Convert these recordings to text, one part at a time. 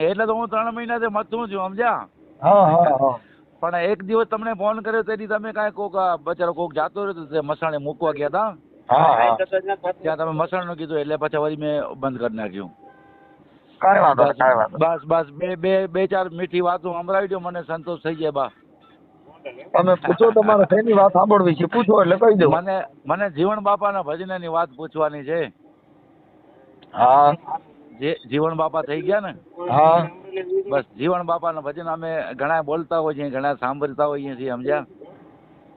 એટલે તો હું ત્રણ મહિનાથી મથું છું સમજ્યા? હા હા હા. પણ એક દિવસ તમને ફોન કર્યો તેથી તમે કાંઈ કોક બચારો કોક જાતો રહ્યો તો મસાણે મૂકવા ગયા હતા ત્યાં તમે મસાણનું કીધું એટલે પછી વળી મેં બંધ કરી નાખ્યું. કાંઈ વાંધો કાંઈ વાંધો બસ બસ બે બે બે ચાર મીઠી વાતો સંભળાવી દો મને સંતોષ થઈ જાય બા. તમે પૂછો તમારે શેની વાત સાંભળવી છે પૂછો એટલે કહી દઉં. મને મને જીવન બાપાના ભજનની વાત પૂછવાની છે. હા. જે જીવન બાપા થઈ ગયા ને હા. બસ જીવન બાપા ના ભજન અમે ઘણા બોલતા હોઈએ છીએ ઘણા સાંભળતા હોઈએ છીએ સમજ્યા?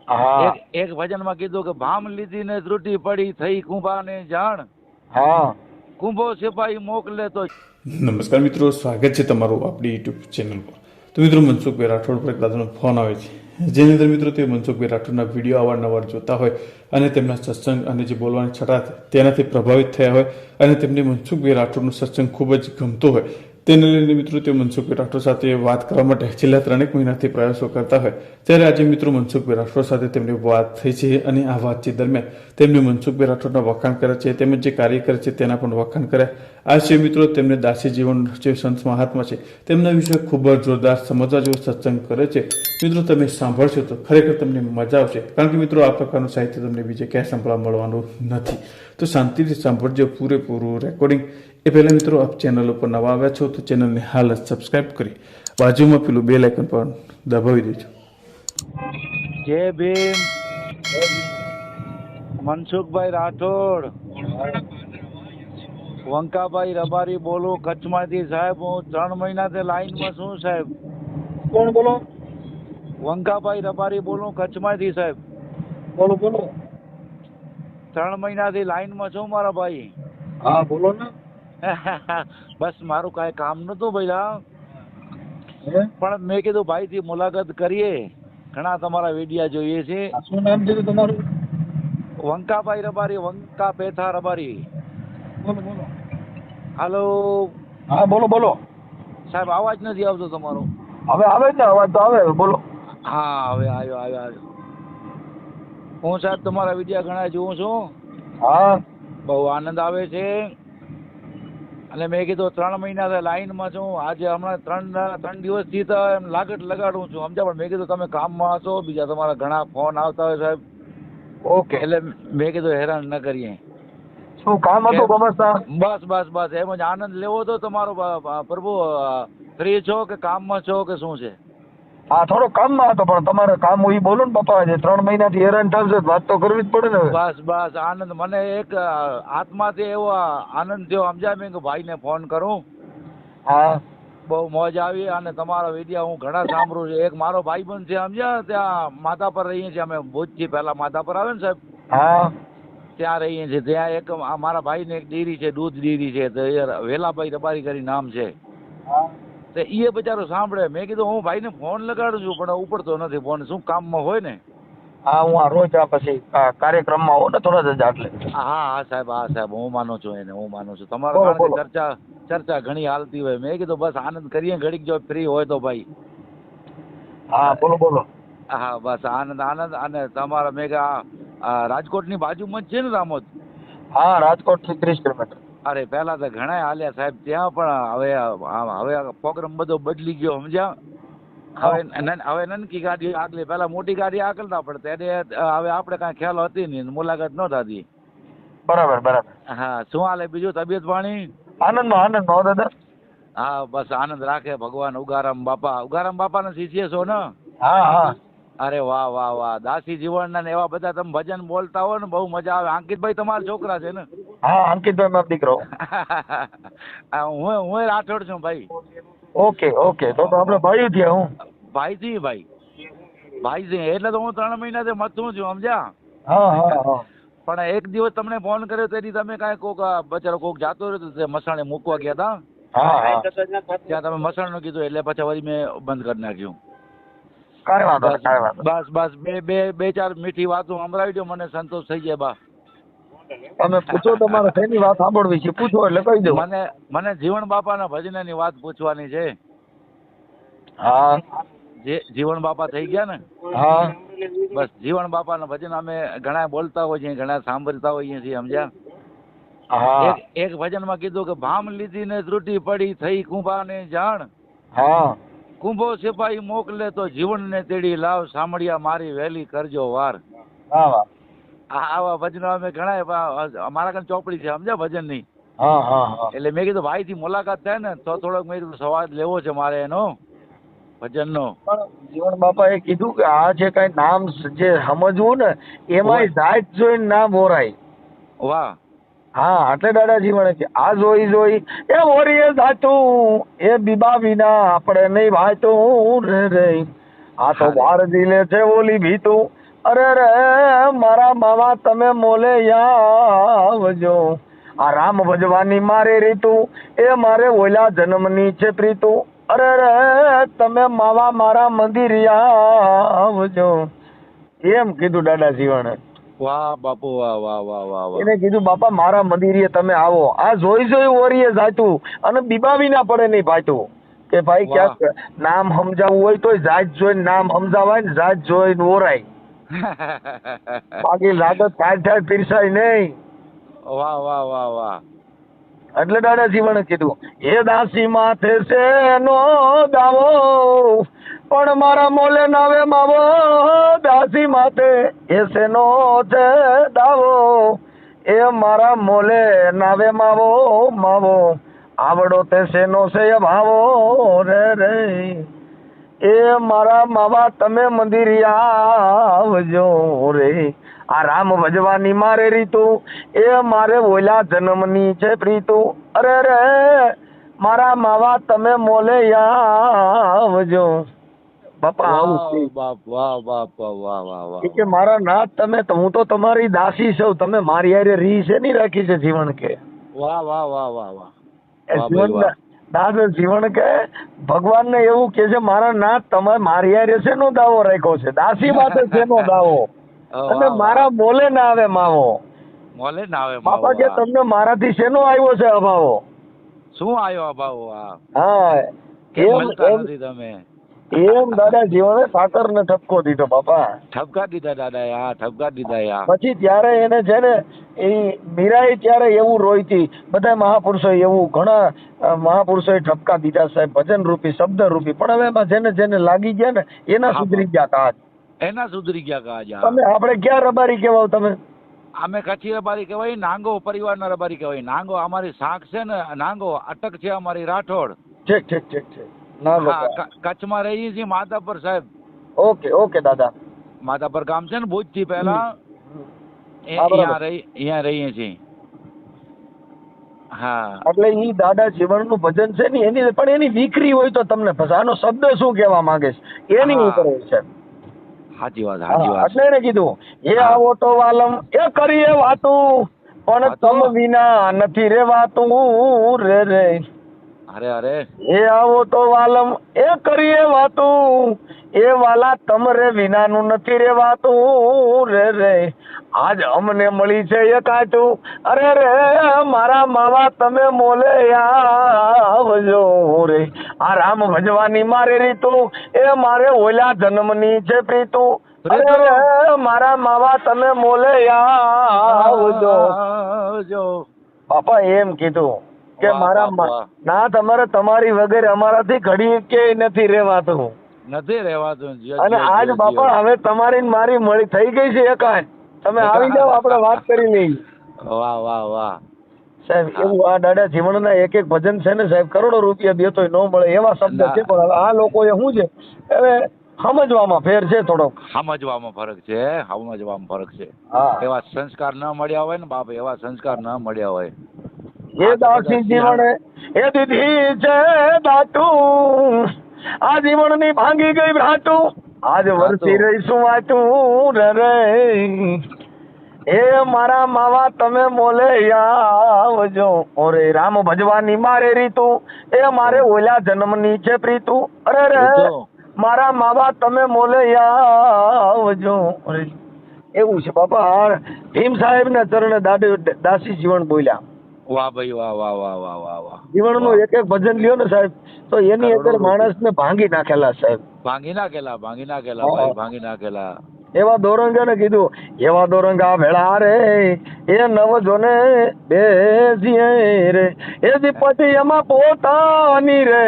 હા. એક ભજનમાં કીધું કે ભામ લીધી ને ત્રુટી પડી થઈ કુંભા ને જાણ. હા. કુંભો સિપાહી મોકલે તો નમસ્કાર મિત્રો સ્વાગત છે તમારું આપણી યુટ્યુબ ચેનલ પર. તો મિત્રો મનસુખભાઈ રાઠોડ પર એક દાદાનો ફોન આવે છે. જેની અંદર મિત્રો તે મનસુખભાઈ રાઠોડના વીડિયો અવારનવાર જોતા હોય અને તેમના સત્સંગ અને જે બોલવાની છટા તેનાથી પ્રભાવિત થયા હોય અને તેમને મનસુખભાઈ રાઠોડનું સત્સંગ ખૂબ જ ગમતો હોય. તેને લઈને મિત્રો તે મનસુખભાઈ રાઠોડ સાથે વાત કરવા માટે છેલ્લા ત્રણેક મહિનાથી પ્રયાસો કરતા હોય, ત્યારે આજે મિત્રો મનસુખભાઈ રાઠોડ સાથે તેમની વાત થઈ છે અને આ વાતચીત દરમિયાન તેમને મનસુખભાઈ રાઠોડના વખાણ કરે છે, તેમજ જે કાર્ય કરે છે તેના પણ વખાણ કર્યા. આ છે મિત્રો તેમને દાસી જીવન જે સંત મહાત્મા છે, તેમના વિશે ખૂબ જ જોરદાર સમજવા જેવો સત્સંગ કરે છે. મિત્રો તમે સાંભળશો તો ખરેખર તમને મજા આવશે, કારણ કે મિત્રો આ પ્રકારનું સાહિત્ય તમને બીજે ક્યાંય સાંભળવા મળવાનું નથી. તો શાંતિથી સાંભળજો, પૂરેપૂરું રેકોર્ડિંગ એ પહેલાં મિત્રો આપ ચેનલ ઉપર નવા આવ્યા છો તો ચેનલને હાલ જ સબસ્ક્રાઈબ કરી બાજુમાં પેલું બે લાઇકન પણ દબાવી દેજો. જય ભીમ. મનસુખભાઈ રાઠોડ. વંકાભાઈ રબારી બોલો કચ્છમાંથી સાહેબ હું ત્રણ મહિનાથી લાઈનમાં છું સાહેબ. કોણ બોલો? વંકાભાઈ રબારી બોલું કચ્છમાંથી સાહેબ. બોલો બોલો. ત્રણ મહિનાથી લાઈનમાં છું મારા ભાઈ. હા બોલો ને. બસ મારું કાંઈ કામ નહોતું ભાઈ હે? પણ મેં કીધું ભાઈથી મુલાકાત કરીએ. ઘણા તમારા વિડિયા જોઈએ છે. શું નામ છે તમારું? વંકાભાઈ રબારી વંકા પેથા રબારી. બોલો બોલો. હાલો. હા બોલો બોલો. સાહેબ અવાજ નથી આવતો તમારો. હવે આવે ને? અવાજ તો આવે બોલો. હા હવે આવ્યો આવ્યો આવ્યો. હું સાહેબ તમારા વિડિયા ઘણા જોઉં છું. હા. બહુ આનંદ આવે છે. અને મેં કીધું ત્રણ મહિના લાઈનમાં છું. આજે હમણાં ત્રણ ત્રણ દિવસથી તો એમ લાગટ લગાડું છું સમજ્યા? પણ મેં કીધું તમે કામમાં હશો બીજા તમારા ઘણા ફોન આવતા હોય સાહેબ. ઓકે એટલે મેં કીધું હેરાન ન કરીએ. શું કામ હતું બસ બસ બસ. એમ જ આનંદ લેવો તો તમારો પ્રભુ ફ્રી છો કે કામમાં છો કે શું છે? હા થોડો કામમાં હતો પણ તમારે કામ હોય બોલો ને પપ્પા જે ત્રણ મહિનાથી હેરાન થશે વાત તો કરવી જ પડે ને બસ બસ આનંદ. મને એક આત્માથી એવો આનંદ થયો સમજાય મેં કે ભાઈને ફોન કરું. હા. બહુ મોજ આવી અને તમારો વિડિયા હું ઘણા સાંભળું છું. એક મારો ભાઈ ભાઈબંધ છે સમજ્યા? ત્યાં માતા પર રહીએ છીએ અમે ભુજથી પહેલા માતા પર આવે ને સાહેબ? હા. ત્યાં રહીએ છીએ. ત્યાં એક મારા મારા ભાઈને એક ડેરી છે દૂધ ડેરી છે. તો વેલાભાઈ રબારી કરી નામ છે. હા. તો એ બચારો સાંભળે. મેં કીધું હું ભાઈને ફોન લગાડું છું પણ ઉપડતો નથી ફોન. શું કામમાં હોય ને? હા હું આ રોજ આ પછી કાર્યક્રમમાં હોઉં ને થોડા જ એટલે હા હા સાહેબ હા સાહેબ હું માનું છું એને હું માનું છું. તમારો. ચર્ચા ચર્ચા ઘણી હાલતી હોય. મેં કીધું બસ આનંદ કરીએ ઘડીક જો ફ્રી હોય તો ભાઈ. હા બોલો બોલો. હા બસ આનંદ આનંદ અને તમારા મેં રાજકોટની બાજુમાં જ છે ને રામોદ? હા રાજકોટથી ત્રીસ કિલોમીટર. અરે પહેલા તો ઘણા હાલ્યા સાહેબ ત્યાં પણ હવે હવે પ્રોગ્રામ બધો બદલી ગયો સમજ્યા? હવે હવે નનકી ગાડી આગલી પહેલા મોટી ગાડી આગળના પણ ત્યારે હવે આપણે કાંઈ ખ્યાલ હતી નહીં મુલાકાત ન થતી. બરાબર બરાબર. હા શું હાલે બીજું તબિયત પાણી? આનંદમાં આનંદમાં હો દાદા. હા બસ આનંદ રાખે ભગવાન ઉગારામ બાપા ઉગારામ બાપાના શિષ્ય છો ને? હા હા. અરે વાહ વાહ વાહ દાસી જીવન ને એવા બધા તમે ભજન બોલતા હો ને બહુ મજા આવે. અંકિતભાઈ તમારા છોકરા છે ને? હા અંકિતભાઈ મારો દીકરો. હું હું રાઠોડ છું ભાઈ. ઓકે ઓકે તો તો આપણે ભાઈ થયા હું. ભાઈ થી ભાઈ. ભાઈ થી એટલે તો હું ત્રણ મહિનાથી મથું છું સમજ્યા? હા હા હા. પણ એક દિવસ તમને ફોન કર્યો તેથી તમે કાંઈ કોક બચારો કોક જાતો રહ્યો તો મસાણે મૂકવા ગયા હતા હા હા. ત્યાં તમે મસાણનું કીધું એટલે પછી વળી મેં બંધ કરી નાખ્યું. બસ બસ બે બે બે ચાર મીઠી વાતો સંભળાવી દો મને સંતોષ થઈ જાય બા. તમે પૂછો તમારે શેની વાત સાંભળવી છે? પૂછો એટલે કહી દઉં. મને મને જીવન બાપાના ભજનની વાત પૂછવાની છે. હા. જે જીવન બાપા થઈ ગયા ને? હા. બસ જીવન બાપાના ભજન અમે ઘણા બોલતા હોઈએ છીએ ઘણા સાંભળતા હોઈએ છીએ સમજ્યા? હા. એક એક ભજનમાં કીધું કે ભામ લીધી ને ત્રુટી પડી થઈ કુંભાને જાણ. હા. કુંભો સિપાહી મોકલે તો જીવનને તેડી લાવ સાંભળ્યા મારી વહેલી કરજો વાર. હા વાહ. આવા ભજનો અમે ઘણા અમારા કાન ચોપડી છે સમજ્યા ભજનની? એટલે મેં કીધું ભાઈ થી મુલાકાત થાય ને તો થોડોક મેં કીધું સ્વાદ લેવો છે મારે એનો ભજનનો. જીવન એ કીધું કે આ જે કઈ નામ જે સમજવું ને એમાં જાત જોઈને નામ ઓરાય વાહ. હા એટલે દાદા જીવણે કે આ જોઈ જોઈ એ ઓરીએ જાતું એ બીબા વિના આપણે નહીં વાંચતું રે રે. આ તો. બાર દિલે છે ઓલી ભીતું અરે રે મારા મામા તમે મોલે આવજો આ રામ ભજવાની મારે રીતું એ મારે ઓલા જન્મની છે પ્રીતુ. અરે રે તમે માવા મારા મંદિર આવજો એમ કીધું દાદા જીવણે. વાહ બાપુ વાહ વાહ વાહ વાહ વાહ. એને કીધું બાપા મારા મંદિરે તમે આવો. આ જોઈ જોઈ ઓરીએ જાતું અને બીબાવી ના પડે નહીં પાછું કે ભાઈ ક્યાંક નામ સમજાવવું હોય તો જાત જોઈને નામ સમજાવાય ને જાત જોઈને ઓરાય. બાકી લાગત થાય થાય પીરસાય નહીં. વાહ વાહ વાહ વાહ. એટલે દાદાજી મને કીધું એ દાસી માથે છે નો દાવો? પણ મારા મોલે નાવે માવો. દાસી માથે એ શેનો છે દાવો? એ મારા મોલે નાવે માવો માવો. આવડો તે શેનો છે ભાવો રે રે. એ મારા માવા તમે મંદિર આવજો રે. આ રામ ભજવાની મારે રીતુ એ મારે ઓલા જન્મની છે પ્રીતુ. અરે રે મારા માવા તમે મોલે આવજો. બાપા. આવું બાપ વાહ બાપ વાહ વાહ કે મારા નાથ તમે તો હું તો તમારી દાસી છું. તમે મારી હારે રી છે નહીં રાખી છે જીવન કે? વાહ વાહ વાહ વાહ વાહ. એ જીવન કે ભગવાન ને એવું કે છે મારા નાથ તમે મારી હારે શેનો દાવો રાખ્યો છે? દાસી માટે શેનો દાવો? અને મારા બોલે ના આવે માવો. મોલે ના આવે બાપા કે તમને મારાથી શેનો આવ્યો છે અભાવો? શું આવ્યો આ હા. કેમ એમ નથી તમે? એમ દાદા જીવને સાકર ને ઠપકો દીધો બાપા. ઠપકા દીધા દાદા હા ઠપકા દીધા યા પછી ત્યારે એને છે ને એ મીરાએ ત્યારે એવું રોઈતી બધા મહાપુરુષો એવું ઘણા મહાપુરુષોએ ઠપકા દીધા સાહેબ ભજન રૂપી શબ્દ રૂપી પણ હવે એમાં જેને જેને લાગી ગયા ને એના સુધરી ગયા કાજ. એના સુધરી ગયા કાજ. તમે આપણે ક્યાં રબારી કહેવાવ તમે? અમે કચ્છી રબારી કહેવાય નાંગો પરિવારના રબારી કહેવાય. નાંગો અમારી શાક છે ને નાંગો અટક છે અમારી રાઠોડ. ઠીક ઠીક ઠીક ઠીક. હા કચ્છમાં રહીએ છીએ માધાપર સાહેબ. ઓકે ઓકે દાદા. માધાપર ગામ છે ને ભુજથી પહેલા. અહીંયા રહીએ છીએ. હા. એટલે ઈ દાદા જીવનનું ભજન છે ને એની પણ એની દીકરી હોય તો તમને. આનો શબ્દ શું કહેવા માંગે છે? એની. ઉપર હોય છે. સાચી વાત સાચી વાત. એટલે એને કીધું એ આવો તો વાલમ એ કરીએ વાતું પણ તમ વિના નથી રેવાતું રે રે. અરે અરે એ આવો તો વાલમ એ કરીએ વાતું. એ વાલા તમરે વિનાનું નથી રેવાતું રે રે. આજ અમને મળી છે એ કાચું. અરે રે મારા માવા તમે મોલે આવજો રે. આ રામ ભજવાની મારે રીતું. એ મારે ઓલા જન્મની છે પ્રીતું. અરે રે મારા માવા તમે મોલે આવજો. આવજો. બાપા એમ કીધું. કે મારા. ના તમારે તમારી વગર અમારાથી ઘડી કે નથી રહેવાતું. નથી રહેવાતું અને આજ બાપા હવે તમારી મારી મળી થઈ ગઈ છે એકાંત. તમે આવી જાઓ આપણે વાત કરી લઈએ. વાહ વાહ વાહ. સાહેબ એવું આ દાદા જીવનના એક એક ભજન છે ને સાહેબ કરોડો રૂપિયા દેતોય ન મળે એવા શબ્દ. છે પણ આ લોકો એ શું છે? હવે સમજવામાં ફેર છે થોડો સમજવામાં ફરક છે સમજવામાં ફરક છે. એવા સંસ્કાર ન મળ્યા હોય ને બાપ એવા સંસ્કાર ન મળ્યા હોય. એ દાસી જીવણે એ દીધી છે દાટું આ જીવનની ભાંગી ગઈ ભ્રાટું આજ વરસી રહીશું વાટું રે રે. એ મારા માવા તમે મોલે આવજો. ઓરે રામ ભજવાની મારે રીતું. એ મારે ઓલા જન્મની છે પ્રીતું. અરે રે મારા માવા તમે મોલે આવજો. એવું છે બાપા. ભીમ સાહેબ ને ચરણે દાદી દાસી જીવન બોલ્યા. વાહ ભાઈ વાહ વાહ વાહ વાહ વાહ વાહ જીવનનું એક એક ભજન લ્યો ને સાહેબ તો એની અંદર માણસને ભાંગી નાખેલા સાહેબ. ભાંગી નાખેલા ભાંગી નાખેલા ભાઈ ભાંગી નાખેલા. એવા દોરંગાને કીધું એવા દોરંગા ભેળા રે એ નવ જોને બેસીએ રે. એ દીપતિ એમાં પોતાની રે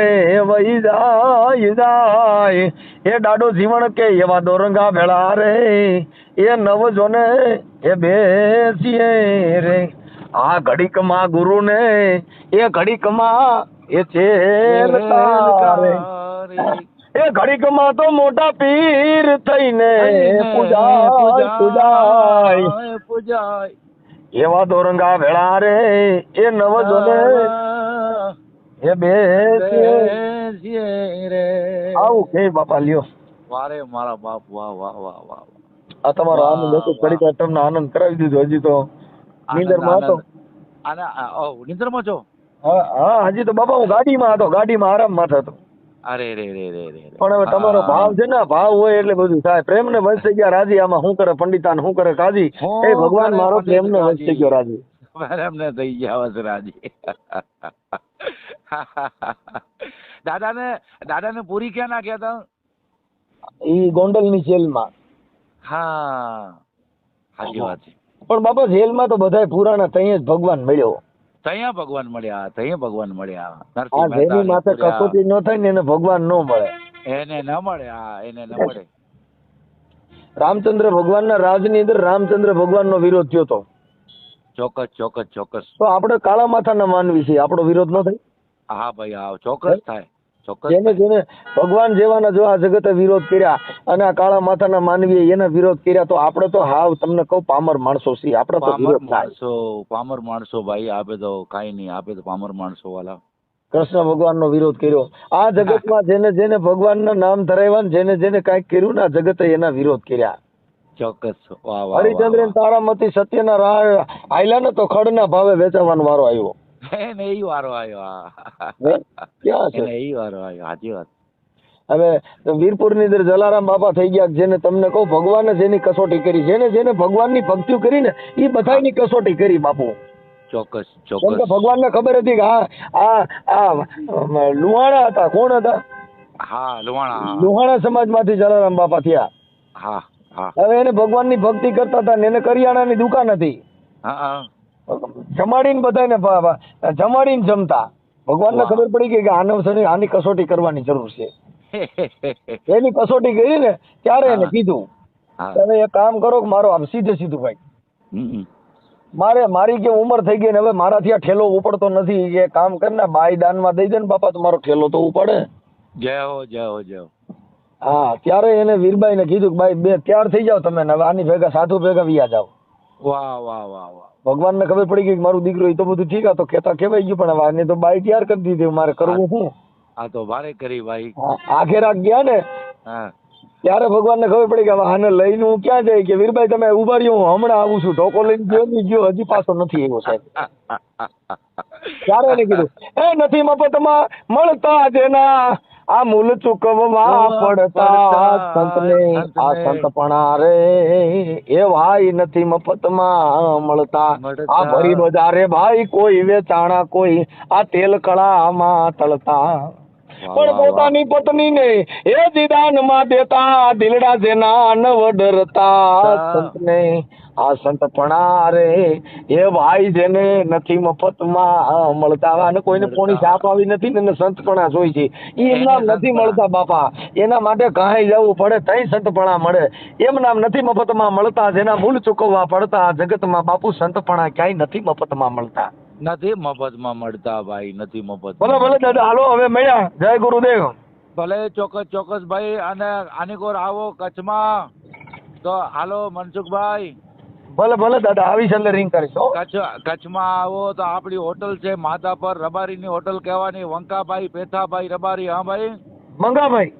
વહી જાય જાય. એ દાડો જીવન કે એવા દોરંગા ભેળા રે એ નવ જોને એ બેસીએ રે. આ ઘડીકમાં ગુરુને એ ઘડીકમાં એ છે એ ઘડીકમાં તો મોટા પીર થઈને પૂજાય પૂજાય પૂજાય. એવા દોરંગા ભેળા રે એ નવ જોને એ બે રે. આવું કે બાપા લ્યો. વારે મારા બાપ વાહ વાહ વાહ વાહ. આ તમારો આનંદ હતો ઘડીક તમને આનંદ કરાવી દીધો હજી તો. નીંદરમાં હતો. અને ઓ છો? હા હા હજી તો બાપા હું ગાડીમાં હતો ગાડીમાં આરામમાં હતો અરે રે રે રે રે. પણ હવે તમારો ભાવ છે ને ભાવ હોય એટલે બધું થાય. પ્રેમ ને વંશ થઈ ગયા રાજી. આમાં શું કરે પંડિતાન શું કરે કાજી? એ ભગવાન મારો પ્રેમ ને વંશ થઈ રાજી. ગયો રાજી. એમને થઈ ગયા વસરાજી દાદાને દાદાને પૂરી ક્યાં નાખ્યા હતા? ઈ ગોંડલની જેલમાં. હા. સાચી વાત છે. પણ બાપા જેલમાં તો બધાય પુરાણા તઈ જ ભગવાન મળ્યો. તઅહીંયા ભગવાન મળ્યા તઅહીંયા ભગવાન મળ્યા. આ જેની માથે કસોટી ન થાય ને એને ભગવાન ન મળે. એને ન મળે હા એને ન મળે. રામચંદ્ર ભગવાનના રાજની અંદર રામચંદ્ર ભગવાનનો વિરોધ થયો હતો ચોક્કસ ચોક્કસ ચોક્કસ. તો આપણે કાળા માથાના માનવી છીએ આપણો વિરોધ ન થાય. હા ભાઈ હા ચોક્કસ થાય. જેને જેને ભગવાન જેવાના જો આ જગતે વિરોધ કર્યા અને આ કાળા માથાના માનવીએ એના વિરોધ કર્યા તો આપણે તો હાવ તમને કહું પામર માણસો છીએ. આપણે તો વિરોધ થાય. માણસો પામર માણસો ભાઈ આપે તો કાઈ નહીં આપે તો પામર માણસો વાલા. કૃષ્ણ ભગવાનનો વિરોધ કર્યો. આ જગતમાં જેને જેને ભગવાનના નામ ધરાવ્યા ને જેને જેને કાંઈક કર્યું ને જગતે એના વિરોધ કર્યા. ચોક્કસ. વાહ વાહ હરિચંદ્ર તારામતી સત્યના રાહ આયલા ને તો ખડના ભાવે વેચાવાનો વારો આવ્યો. એને એ વારો આવ્યો એને ઈ વારો આવ્યો સાચી વાત. હવે વીરપુરની અંદર જલારામ બાપા થઈ ગયા જેને તમને કહું ભગવાને જેની કસોટી કરી જેને જેને ભગવાનની ભક્તિ કરી ને એ બધાની કસોટી કરી બાપુ. ચોક્કસ ચોક્કસ. ભગવાનને ખબર હતી કે આ આ આ લુહાણા હતા કોણ હતા? હા લુહાણા. લુહાણા સમાજમાંથી જલારામ બાપા થયા. હા હા. હવે એને ભગવાનની ભક્તિ કરતા હતા ને એને કરિયાણાની દુકાન હતી. હા જમાડીને બધાને જમાડીને જમતા. ભગવાનને. ખબર પડી ગઈ કે આને છે આની કસોટી કરવાની જરૂર છે. એની કસોટી કરી ને ત્યારે એને કીધું તમે એક કામ કરો કે મારો આમ સીધે સીધું ભાઈ. મારે મારી કે ઉંમર થઈ ગઈ ને હવે મારાથી આ ઠેલો ઉપડતો નથી. કે કામ કર ને બાઈ દાનમાં દઈ દે ને બાપા તો મારો ઠેલો તો ઉપડે. જય હો જય હો જય હો. ત્યારે એને વીરબાઈ ને કીધું કે ભાઈ બે ત્યાર થઈ જાવ તમે હવે આની ભેગા સાધુ ભેગા વિયા જાવ વાહ વાહ વાહ વાહ. ભગવાન ને ખબર પડી ગઈ કે મારું દીકરો એ તો બધું ઠીક હતો કેતા કેવાય ગયું પણ આને તો બાઈ તૈયાર કરી દીધી મારે કરવું શું? આ તો ભારે કરી ભાઈ. આખેરા ગયા ને? હા. ત્યારે ભગવાન ને ખબર પડી કે આને લઈને હું ક્યાં જાય? કે વીરભાઈ તમે ઊભા રહ્યો હું હમણાં આવું છું. ઢોકો લઈને ગયો ને ગયો હજી પાછો નથી આવ્યો સાહેબ. ત્યારે એને કીધું એ નથી મફતમાં મળતા જેના આ મૂલ ચૂકવવા પડતા સંતને આ સંતપણા રે એ ભાઈ નથી મફતમાં મળતા. આ ભરી બજારે ભાઈ કોઈ વેચાણા કોઈ આ તેલ કળામાં તળતા પણ પોતાની પોતાની પત્નીને એ દીદાનમાં દેતા દિલડા જેના નવ ડરતા. સંતને આ સંતપણા રે એ ભાઈ જેને નથી મફતમાં મળતા. અને કોઈને પોણી સાપ આવી નથી ને સંતપણા જોઈ છે. એ એમ નામ નથી મળતા બાપા. એના માટે કાંઈ જવું પડે તઈ સંતપણા મળે. એમ નામ નથી મફતમાં મળતા જેના મૂળ ચૂકવવા પડતા જગતમાં બાપુ સંતપણા ક્યાંય નથી મફતમાં મળતા. નથી મફતમાં મળતા ભાઈ નથી મફત ભલે ભલે દાદા હાલો હવે મળ્યા. જય ગુરુદેવ. ભલે ચોક્કસ ચોક્કસ ભાઈ અને આની કોર આવો કચ્છમાં. તો હાલો મનસુખભાઈ. ભલે ભલે દાદા આવી છે એટલે રિંગ કરીશ કચ્છ કચ્છમાં આવો તો આપણી હોટલ છે માધા પર રબારીની હોટલ કહેવાની વંકાભાઈ પેથાભાઈ રબારી હા ભાઈ? મંગાભાઈ.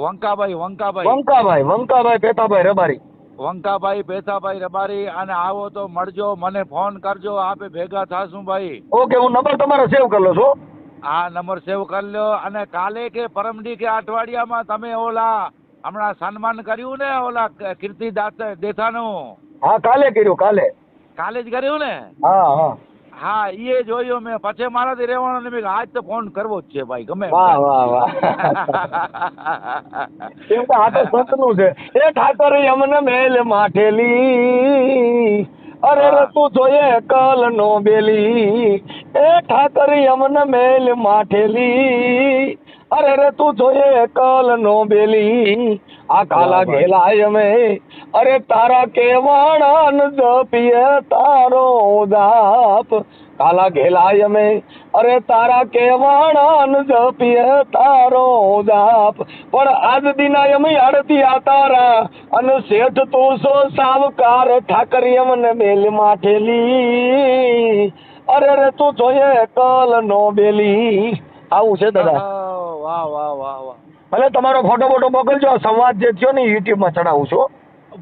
વંકાભાઈ વંકાભાઈ. વંકાભાઈ વંકાભાઈ પેથાભાઈ રબારી. વંકાભાઈ પેથાભાઈ રબારી અને આવો તો મળજો મને ફોન કરજો આપે ભેગા થાશું ભાઈ. ઓકે હું નંબર તમારો સેવ કરી લો છું આ નંબર સેવ કરી લો અને કાલે કે પરમડી કે અઠવાડિયામાં તમે ઓલા હમણાં સન્માન કર્યું ને ઓલા કીર્તિ દાસ દેથાનું હા કાલે કર્યું કાલે. કાલે જ કર્યું ને? હા હા. હા એ જોયું મેં પછી મારાથી રહેવાનો ને મેં આજ તો ફોન કરવો જ છે ભાઈ ગમે વાહ વાહ વાહ. એમ તો આ તો સંતનું છે. એ ઠાકર યમન મેલ માઠેલી. અરે રે તું જોઈએ કલ નો બેલી. એ ઠાકર યમન મેલ માઠેલી. અરે રે તું જોઈએ કલ નો બેલી. આ કાલા ઘેલાય અમે. અરે તારા કેવાણ જપીએ તારો દાપ કાલા ઘેલાય અમે. અરે તારા કેવાણ જપીએ તારો દાપ પણ આજ દિના અમે આડતી આ તારા અને શેઠ તું સો સાવકાર ઠાકરી અમને મેલ માઠેલી. અરે રે તું જોઈએ કલ નો બેલી. આવું છે દાદા. વાહ વાહ વાહ વાહ. ભલે તમારો ફોટો બોટો મોકલજો સંવાદ જે થયો ને યુટ્યુબમાં ચડાવું છું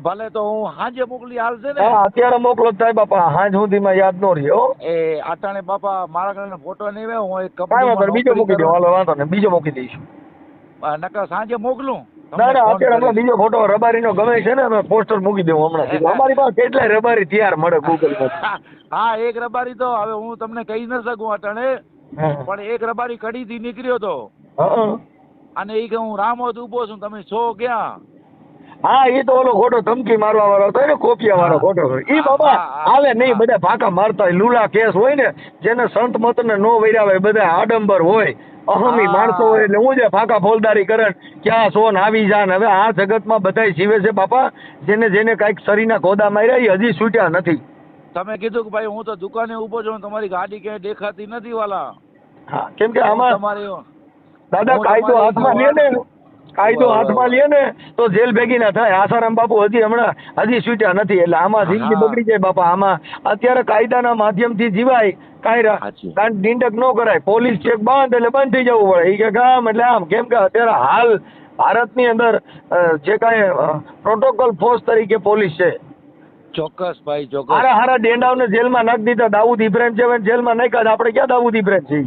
ભલે તો હું હાજે મોકલી હાલશે ને. હા અત્યારે મોકલો થાય બાપા. હાંજ સુધીમાં યાદ નો રહ્યો એ આટાણે બાપા મારા ઘરે ફોટો નહીં હું એક વાંધો બીજો કંપનીમાં મૂકી દો. હાલો વાંધો ને બીજો મૂકી દઈશું. નકર સાંજે મોકલું. ના ના અત્યારે હમણાં બીજો ફોટો રબારીનો ગમે છે ને અમે પોસ્ટર મૂકી દઉં હમણાં અમારી પાસે કેટલાય રબારી તૈયાર મળે ગૂગલ પર હા એક રબારી તો હવે હું તમને કહી ન શકું અટણે પણ એક રબારી કડીથી નીકળ્યો તો. અને એ કે હું રામોદ ઊભો છું તમે છો ક્યાં? હા એ તો ઓલો ખોટો ધમકી મારવા વાળો હતો ને કોપિયા વાળો ખોટો એ બાબા. આવે નહીં બધા ફાંકા મારતા હોય લુલા કેસ હોય ને જેને સંત મત ને નો વૈરા હોય બધા આડંબર હોય. અહમી. માણસો હોય એટલે હું જે ફાંકા ફોલદારી કરે ક્યાં સોન આવી જાન હવે આ જગતમાં બધાય જીવે છે બાપા જેને જેને કાંઈક શરીરના ખોદા માર્યા એ હજી છૂટ્યા નથી. તમે કીધું કે ભાઈ હું તો દુકાને ઊભો છું તમારી ગાડી ક્યાંય દેખાતી નથી વાલા. હા કેમ કે આમાં તમારી દાદા કાયદો હાથમાં લે ને. કાયદો હાથમાં લે ને તો જેલ ભેગી ના થાય. આસારામ બાપુ હજી હમણાં હજી છૂટ્યા નથી એટલે આમાં જિંદગી બગડી જાય બાપા આમાં. અત્યારે કાયદાના માધ્યમથી જીવાય. કાંઈ. કાંઈ ડીંડક ન કરાય. પોલીસ ચેક બંધ એટલે બંધ થઈ જવું પડે. એ કે કામ એટલે આમ. કેમ કે અત્યારે હાલ ભારતની અંદર જે કાંઈ પ્રોટોકોલ ફોર્સ તરીકે પોલીસ છે. ચોક્કસ ભાઈ ચોક્કસ. હારા હારા ડેંડાઓને જેલમાં નાખી દીધા. દાઉદ ઇબ્રાહિમ છે જેલમાં નાખ્યા આપણે ક્યાં દાઉદ ઇબ્રાહિમ છીએ?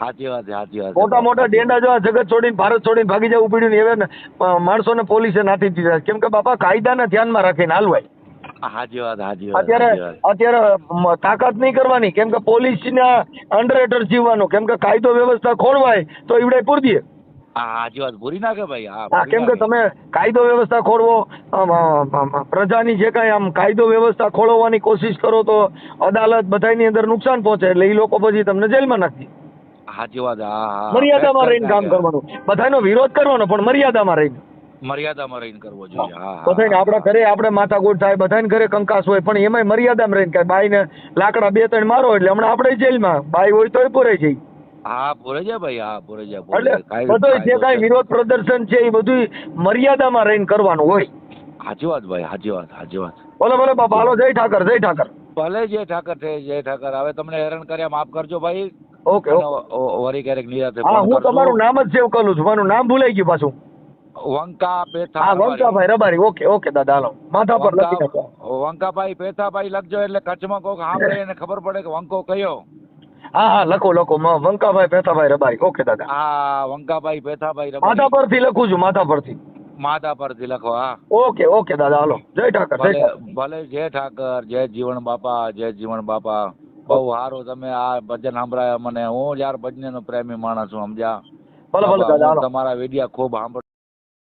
સાચી વાત છે સાચી વાત મોટા મોટા ડેંડા જો આ જગત છોડીને ભારત છોડીને ભાગી જવું પડ્યું ને એવે ને, માણસોને પોલીસે નાથી દીધા કેમ કે બાપા કાયદાને ધ્યાનમાં રાખીને હાલવાય. હાજી વાત હાજી વાત અત્યારે અત્યારે તાકાત નહીં કરવાની. કેમ કે પોલીસના અંડર જીવવાનું. કેમ કે કાયદો વ્યવસ્થા ખોરવાય તો ઈવડે પૂરી દે. હા વાત પૂરી નાખે ભાઈ હા કેમ કે તમે કાયદો વ્યવસ્થા ખોરવો પ્રજાની જે કાંઈ આમ કાયદો વ્યવસ્થા ખોળવવાની કોશિશ કરો તો અદાલત બધાની અંદર નુકસાન પહોંચે એટલે એ લોકો પછી તમને જેલમાં નાખી હાજી વાત હા મર્યાદામાં રહીને કામ કરી કરવાનું. બધાનો વિરોધ કરવાનો પણ મર્યાદામાં રહીને. મર્યાદામાં રહીને કરવો જોઈએ હા બધાને આપણા ઘરે આપણે માથાકૂટ થાય બધાને ઘરે કંકાસ હોય પણ એમાંય મર્યાદામાં રહીને કે બાઈને લાકડા બે ત્રણ મારો એટલે હમણાં આપણે જેલમાં બાઈ હોય તોય પૂરે જઈ હા ભાઈ હા બધું જે કાંઈ વિરોધ પ્રદર્શન છે એ બધું મર્યાદામાં રહીને કરવાનું હોય. હાજી વાત ભાઈ હાજી વાત હાજી વાત. બોલો બોલો બાપા હાલો જય ઠાકર જય ઠાકર. ભલે જય ઠાકર છે જય ઠાકર. હવે તમને હેરાન કર્યા માફ કરજો ભાઈ. ઓકે અને ઓકે વ- વળી ક્યારેક નિરાતે હા હું તમારું નામ જ સેવ કરું છું મારું નામ ભૂલાઈ ગયું પાછું. વંકા પેથા હા વંકાભાઈ રબારી. ઓકે ઓકે દાદા હાલો. માથા પર લખી નાખો. વંકાભાઈ પેથાભાઈ લખજો એટલે કચ્છમાં કોક સાંભળે એને ખબર પડે કે વંકો કયો. હા હા લખો લખો. વંકાભાઈ પેથાભાઈ રબારી. ઓકે દાદા. હા વંકાભાઈ પેથાભાઈ માથા રબારી. પરથી લખું છું માથા પરથી માથા પરથી લખો હા. ઓકે ઓકે દાદા હાલો. જય ઠાકર જય ભલે જય ઠાકર જય જીવન બાપા જય જીવન બાપા. બહુ સારું તમે આ ભજન સાંભળાયા મને. હું યાર ભજન નો પ્રેમી માણસ છું સમજ્યા? ભલે ભલે દાદા તમારા વિડિયા ખૂબ સાંભળું